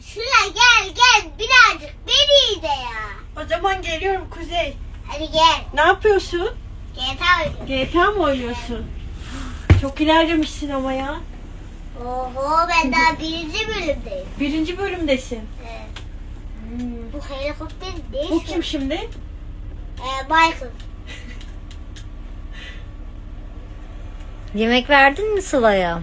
Şuna gel gel birazcık beni de ya. O zaman geliyorum Kuzey. Hadi gel. Ne yapıyorsun? GTA oynuyoruz. GTA mı oynuyorsun? Çok ilerlemişsin ama ya. Oho ben daha birinci bölümdeyim. Birinci bölümdesin. Evet. Bu helikopter değil. Bu kim şimdi? Ee, Michael. Yemek verdin mi Sıla'ya?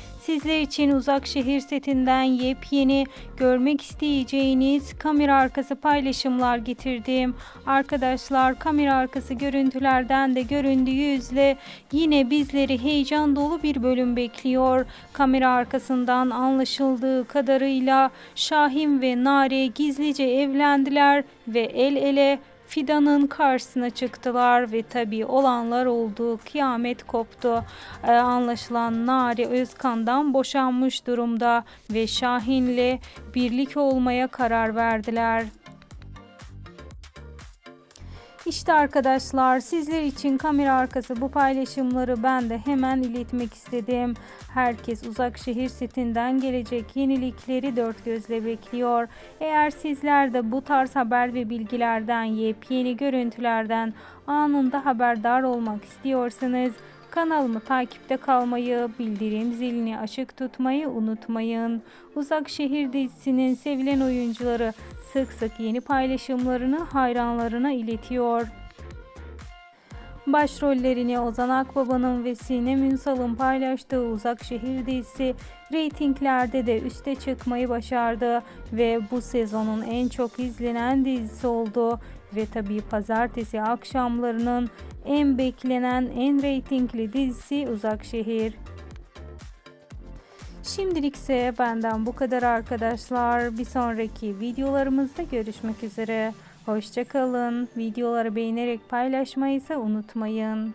Sizler için uzak şehir setinden yepyeni görmek isteyeceğiniz kamera arkası paylaşımlar getirdim. Arkadaşlar kamera arkası görüntülerden de göründüğü üzere yine bizleri heyecan dolu bir bölüm bekliyor. Kamera arkasından anlaşıldığı kadarıyla Şahin ve Nare gizlice evlendiler ve el ele Fidan'ın karşısına çıktılar ve tabii olanlar oldu. Kıyamet koptu. Ee, anlaşılan Nari Özkan'dan boşanmış durumda ve Şahin'le birlik olmaya karar verdiler. İşte arkadaşlar sizler için kamera arkası bu paylaşımları ben de hemen iletmek istedim. Herkes uzak şehir setinden gelecek yenilikleri dört gözle bekliyor. Eğer sizler de bu tarz haber ve bilgilerden, yepyeni görüntülerden anında haberdar olmak istiyorsanız kanalımı takipte kalmayı, bildirim zilini açık tutmayı unutmayın. Uzak Şehir dizisinin sevilen oyuncuları sık sık yeni paylaşımlarını hayranlarına iletiyor. Başrollerini Ozan Akbaba'nın ve Sinem Ünsal'ın paylaştığı Uzak Şehir dizisi reytinglerde de üste çıkmayı başardı ve bu sezonun en çok izlenen dizisi oldu ve tabii pazartesi akşamlarının en beklenen en reytingli dizisi Uzak Şehir. Şimdilikse benden bu kadar arkadaşlar. Bir sonraki videolarımızda görüşmek üzere. Hoşçakalın. Videoları beğenerek paylaşmayı ise unutmayın.